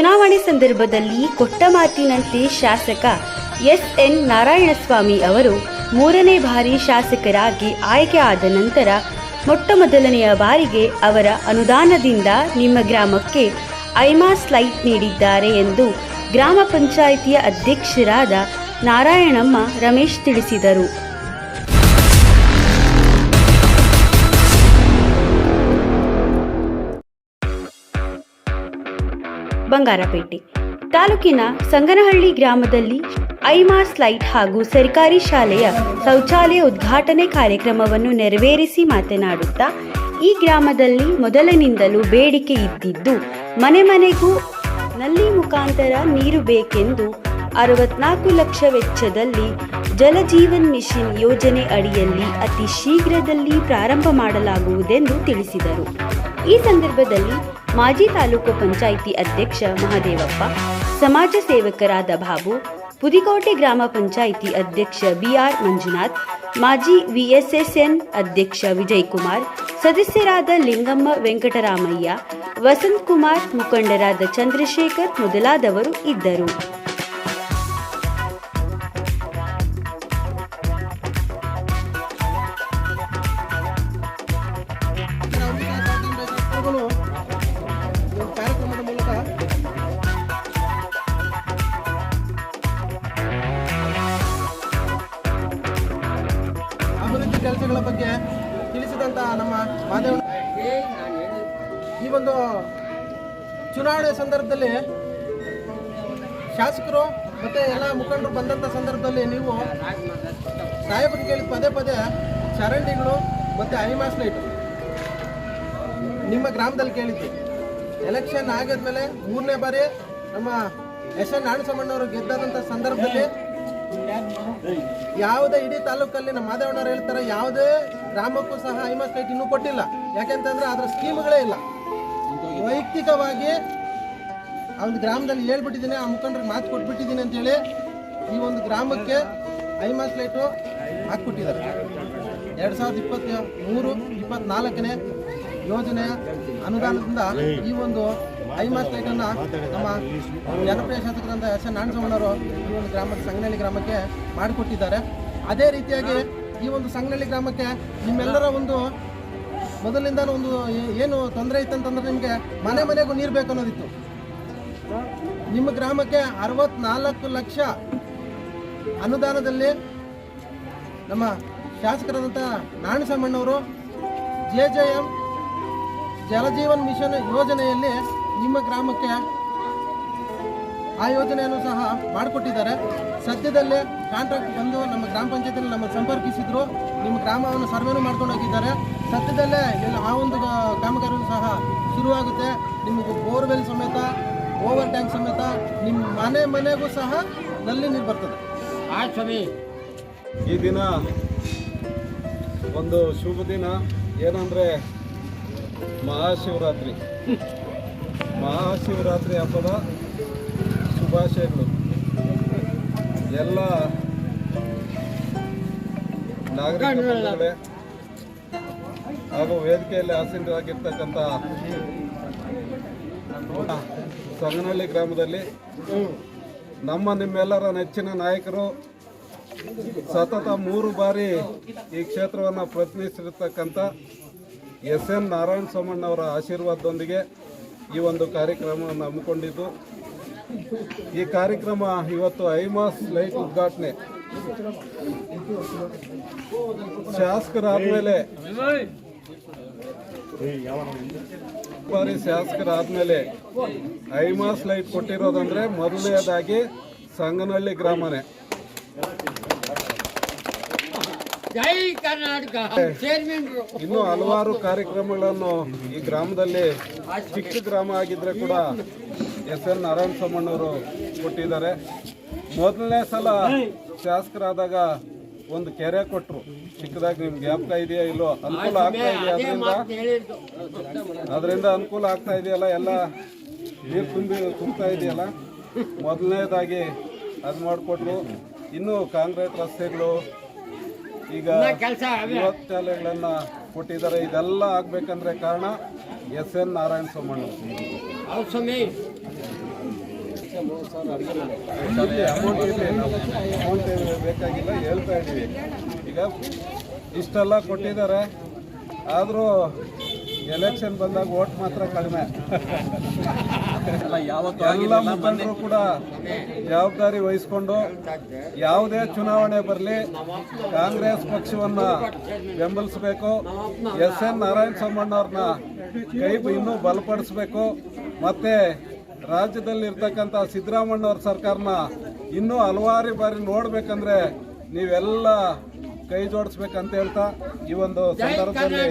ಚುನಾವಣೆ ಸಂದರ್ಭದಲ್ಲಿ ಕೊಟ್ಟ ಮಾತಿನಂತೆ ಶಾಸಕ ಎಸ್ ಎನ್ ನಾರಾಯಣಸ್ವಾಮಿ ಅವರು ಮೂರನೇ ಬಾರಿ ಶಾಸಕರಾಗಿ ಆಯ್ಕೆ ಆದ ನಂತರ ಮೊಟ್ಟ ಮೊದಲನೆಯ ಬಾರಿಗೆ ಅವರ ಅನುದಾನದಿಂದ ನಿಮ್ಮ ಗ್ರಾಮಕ್ಕೆ ಐಮಾಸ್ ಲೈಟ್ ನೀಡಿದ್ದಾರೆ ಎಂದು ಗ್ರಾಮ ಪಂಚಾಯಿತಿಯ ಅಧ್ಯಕ್ಷರಾದ ನಾರಾಯಣಮ್ಮ ರಮೇಶ್ ತಿಳಿಸಿದರು. ಬಂಗಾರಪೇಟೆ. ತಾಲೂಕಿನ ಸಂಗನಹಳ್ಳಿ ಗ್ರಾಮದಲ್ಲಿ ಐಮಾಸ್ ಲೈಟ್ ಹಾಗೂ ಸರ್ಕಾರಿ ಶಾಲೆಯ ಶೌಚಾಲಯ ಉದ್ಘಾಟನೆ ಕಾರ್ಯಕ್ರಮವನ್ನು ನೆರವೇರಿಸಿ ಮಾತನಾಡುತ್ತಾ, ಈ ಗ್ರಾಮದಲ್ಲಿ ಮೊದಲಿನಿಂದಲೂ ಬೇಡಿಕೆ ಇದ್ದಿದ್ದು, ಮನೆ ಮನೆಗೂ ನಲ್ಲಿ ಮುಖಾಂತರ ನೀರು ಬೇಕೆಂದು ಅರವತ್ನಾಲ್ಕು ಲಕ್ಷ ವೆಚ್ಚದಲ್ಲಿ ಜಲಜೀವನ್ ಮಿಷನ್ ಯೋಜನೆ ಅಡಿಯಲ್ಲಿ ಅತಿ ಶೀಘ್ರದಲ್ಲಿ ಪ್ರಾರಂಭ ಮಾಡಲಾಗುವುದೆಂದು ತಿಳಿಸಿದರು. ಈ ಸಂದರ್ಭದಲ್ಲಿ ಮಾಜಿ ತಾಲೂಕು ಪಂಚಾಯಿತಿ ಅಧ್ಯಕ್ಷ ಮಹದೇವಪ್ಪ, ಸಮಾಜ ಸೇವಕರಾದ ಬಾಬು, ಪುದಿಕೋಟೆ ಗ್ರಾಮ ಪಂಚಾಯಿತಿ ಅಧ್ಯಕ್ಷ ಬಿಆರ್ ಮಂಜುನಾಥ್, ಮಾಜಿ ವಿಎಸ್ಎಸ್ಎನ್ ಅಧ್ಯಕ್ಷ ವಿಜಯ್ ಕುಮಾರ್ ಸದಸ್ಯರಾದ ಲಿಂಗಮ್ಮ ವೆಂಕಟರಾಮಯ್ಯ ವಸಂತ್ ಕುಮಾರ್ ಮುಖಂಡರಾದ ಚಂದ್ರಶೇಖರ್ ಮೊದಲಾದವರು ಇದ್ದರು. ಅಭಿವೃದ್ಧಿ ಬಗ್ಗೆ ತಿಳಿಸಿದಂತ ನಮ್ಮ ಮಾದೇವ ಈ ಒಂದು ಚುನಾವಣೆ ಸಂದರ್ಭದಲ್ಲಿ ಶಾಸಕರು ಮತ್ತೆ ಎಲ್ಲ ಮುಖಂಡರು ಬಂದಂತ ಸಂದರ್ಭದಲ್ಲಿ ನೀವು ಸಾಹೇಬರು ಕೇಳಿ ಪದೇ ಪದೇ ಚರಂಡಿಗಳು ಮತ್ತೆ ಐಮಾಸ್ ಲೈಟ್ ನಿಮ್ಮ ಗ್ರಾಮದಲ್ಲಿ ಕೇಳಿದ್ವಿ. ಎಲೆಕ್ಷನ್ ಆಗಿದ್ಮೇಲೆ ಮೂರನೇ ಬಾರಿ ನಮ್ಮ ಎಸ್ ಎನ್ ನಾಣಸಮ್ಮಣ್ಣವರು ಗೆದ್ದಾದಂಥ ಸಂದರ್ಭದಲ್ಲಿ ಯಾವುದೇ ಇಡೀ ತಾಲೂಕಲ್ಲಿ ನಮ್ಮ ಮಾದೇವಣ್ಣವ್ರು ಹೇಳ್ತಾರೆ, ಯಾವುದೇ ಗ್ರಾಮಕ್ಕೂ ಸಹ ಐಮಸ್ ಲೈಟ್ ಇನ್ನೂ ಕೊಟ್ಟಿಲ್ಲ. ಯಾಕೆಂತಂದ್ರೆ ಅದರ ಸ್ಕೀಮ್ಗಳೇ ಇಲ್ಲ. ವೈಯಕ್ತಿಕವಾಗಿ ಆ ಒಂದು ಗ್ರಾಮದಲ್ಲಿ ಹೇಳ್ಬಿಟ್ಟಿದ್ದೀನಿ, ಆ ಮುಖಂಡ್ರಿಗೆ ಮಾತು ಕೊಟ್ಬಿಟ್ಟಿದ್ದೀನಿ ಅಂತೇಳಿ ಈ ಒಂದು ಗ್ರಾಮಕ್ಕೆ ಐಮಾಸ್ ಲೈಟು ಹಾಕ್ಬಿಟ್ಟಿದ್ದಾರೆ ಎರಡು ಸಾವಿರದ ಇಪ್ಪತ್ತ ಮೂರು ಇಪ್ಪತ್ನಾಲ್ಕನೇ ಯೋಜನೆಯ ಅನುದಾನದಿಂದ ಈ ಒಂದು ಐಮತ್ತು ಲೈಟನ್ನು ನಮ್ಮ ಜನಪ್ರಿಯ ಶಾಸಕರಾದ ಎಸ್ ಎನ್ ನಾಣಸಮ್ಮನವರು ಈ ಒಂದು ಗ್ರಾಮ ಸಂಗನಹಳ್ಳಿ ಗ್ರಾಮಕ್ಕೆ ಮಾಡಿಕೊಟ್ಟಿದ್ದಾರೆ. ಅದೇ ರೀತಿಯಾಗಿ ಈ ಒಂದು ಸಂಗನಹಳ್ಳಿ ಗ್ರಾಮಕ್ಕೆ ನಿಮ್ಮೆಲ್ಲರ ಒಂದು ಮೊದಲಿಂದ ಒಂದು ಏನು ತೊಂದರೆ ಇತ್ತು ಅಂತಂದ್ರೆ ನಿಮಗೆ ಮನೆ ಮನೆಗೂ ನೀರು ಬೇಕು ಅನ್ನೋದಿತ್ತು. ನಿಮ್ಮ ಗ್ರಾಮಕ್ಕೆ ಅರವತ್ನಾಲ್ಕು ಲಕ್ಷ ಅನುದಾನದಲ್ಲಿ ನಮ್ಮ ಶಾಸಕರಾದಂಥ ನಾಣಸಮ್ಮಣ್ಣವರು J J M Jal Jeevan mission ಯೋಜನೆಯಲ್ಲಿ ನಿಮ್ಮ ಗ್ರಾಮಕ್ಕೆ ಆ ಯೋಜನೆಯನ್ನು ಸಹ ಮಾಡಿಕೊಟ್ಟಿದ್ದಾರೆ. ಸದ್ಯದಲ್ಲೇ ಕಾಂಟ್ರಾಕ್ಟ್ ಬಂದು ನಮ್ಮ ಗ್ರಾಮ ಪಂಚಾಯತಿಯಲ್ಲಿ ನಮ್ಮ ಸಂಪರ್ಕಿಸಿದ್ರು. ನಿಮ್ಮ ಗ್ರಾಮವನ್ನು ಸರ್ವೇನು ಮಾಡ್ಕೊಂಡು ಹೋಗಿದ್ದಾರೆ. ಸದ್ಯದಲ್ಲೇ ಇಲ್ಲಿ ಆ ಒಂದು ಕಾಮಗಾರಿಯೂ ಸಹ ಶುರುವಾಗುತ್ತೆ. ನಿಮಗೆ ಬೋರ್ವೆಲ್ ಸಮೇತ ಓವರ್ ಟ್ಯಾಂಕ್ ಸಮೇತ ನಿಮ್ಮ ಮನೆ ಮನೆಗೂ ಸಹ ನಲ್ಲಿ ನೀರು ಬರ್ತದೆ. ಈ ದಿನ ಒಂದು ಶುಭ ದಿನ. ಏನಂದರೆ ಮಹಾಶಿವರಾತ್ರಿ. ಮಹಾಶಿವರಾತ್ರಿ ಹಬ್ಬದ ಶುಭಾಶಯಗಳು. ಎಲ್ಲ ನಾಗರಿಕ ಬಂಧುಗಳೇ ಹಾಗೂ ವೇದಿಕೆಯಲ್ಲಿ ಆಸೀನರಾಗಿರ್ತಕ್ಕಂಥ ಸಂಗನಹಳ್ಳಿ ಗ್ರಾಮದಲ್ಲಿ ನಮ್ಮ ನಿಮ್ಮೆಲ್ಲರ ನೆಚ್ಚಿನ ನಾಯಕರು ಸತತ ಮೂರು ಬಾರಿ ಈ ಕ್ಷೇತ್ರವನ್ನು ಪ್ರತಿನಿಧಿಸಿರ್ತಕ್ಕಂಥ ಎಸ್ ಎನ್ ನಾರಾಯಣ ಸೋಮಣ್ಣವರ ಆಶೀರ್ವಾದದೊಂದಿಗೆ ಈ ಒಂದು ಕಾರ್ಯಕ್ರಮವನ್ನು ಹಮ್ಮಿಕೊಂಡಿದ್ದು, ಈ ಕಾರ್ಯಕ್ರಮ ಇವತ್ತು ಐಮಾಸ್ ಲೈಟ್ ಉದ್ಘಾಟನೆ. ಶಾಸಕರಾದ್ಮೇಲೆ ಬಾರಿ ಶಾಸಕರಾದ್ಮೇಲೆ ಐಮಾಸ್ ಲೈಟ್ ಕೊಟ್ಟಿರೋದಂದ್ರೆ ಮೊದಲನೇದಾಗಿ ಸಂಗನಹಳ್ಳಿ ಗ್ರಾಮನೇ. ಜೈ ಕರ್ನಾಟಕ. ಚೇರ್ಮನ್ ಇನ್ನೂ ಹಲವಾರು ಕಾರ್ಯಕ್ರಮಗಳನ್ನು ಈ ಗ್ರಾಮದಲ್ಲಿ ಚಿಕ್ಕ ಗ್ರಾಮ ಆಗಿದ್ರೆ ಕೂಡ ಎಸ್ ಎನ್ ನಾರಾಯಣ ಸೋಮಣ್ಣವರು ಕೊಟ್ಟಿದ್ದಾರೆ. ಮೊದಲನೇ ಸಲ ಶಾಸಕರಾದಾಗ ಒಂದು ಕೆರೆ ಕೊಟ್ಟರು ಚಿಕ್ಕದಾಗಿ ನಿಮ್ಗೆ ಜ್ಞಾಪಕ ಇದೆಯಾ ಇಲ್ಲೋ ಅನುಕೂಲ ಆಗ್ತಾ ಇದೆಯಾ ಅದರಿಂದ? ಅದರಿಂದ ಅನುಕೂಲ ಆಗ್ತಾ ಇದೆಯಲ್ಲ? ಎಲ್ಲ ನೀರು ತುಂಬಿ ತುಂಬ್ತಾ ಇದೆಯಲ್ಲ? ಮೊದಲನೇದಾಗಿ ಅದು ಮಾಡಿಕೊಟ್ರು. ಇನ್ನೂ ಕಾಂಕ್ರೀಟ್ ರಸ್ತೆಗಳು ಈಗ ಶಾಲೆಗಳನ್ನ ಕೊಟ್ಟಿದ್ದಾರೆ. ಇದೆಲ್ಲ ಆಗ್ಬೇಕಂದ್ರೆ ಕಾರಣ S N Narayana Somanna. Amount amount ಬೇಕಾಗಿಲ್ಲ ಹೇಳ್ತಾ ಇದ್ದೀವಿ ಈಗ ಇಷ್ಟೆಲ್ಲ ಕೊಟ್ಟಿದ್ದಾರೆ. ಆದರೂ ಎಲೆಕ್ಷನ್ ಬಂದಾಗ ಓಟ್ ಮಾತ್ರ ಕಡಿಮೆ. ಎಲ್ಲ ಮುಖಂಡರು ಕೂಡ ಜವಾಬ್ದಾರಿ ವಹಿಸಿಕೊಂಡು ಯಾವುದೇ ಚುನಾವಣೆ ಬರಲಿ ಕಾಂಗ್ರೆಸ್ ಪಕ್ಷವನ್ನ ಬೆಂಬಲಿಸಬೇಕು ಎಸ್ ಎನ್ ನಾರಾಯಣ ಅವ್ರನ್ನ ಕೈ ಇನ್ನೂ ಬಲಪಡಿಸಬೇಕು ಮತ್ತೆ ರಾಜ್ಯದಲ್ಲಿ ಇರ್ತಕ್ಕಂಥ ಸಿದ್ದರಾಮಣ್ಣವ್ರ ಸರ್ಕಾರನ ಇನ್ನೂ ಹಲವಾರು ಬಾರಿ ನೋಡ್ಬೇಕಂದ್ರೆ ನೀವೆಲ್ಲ ಕೈ ಜೋಡಿಸ್ಬೇಕಂತ ಹೇಳ್ತಾ ಈ ಒಂದು ಸಂದರ್ಭದಲ್ಲಿ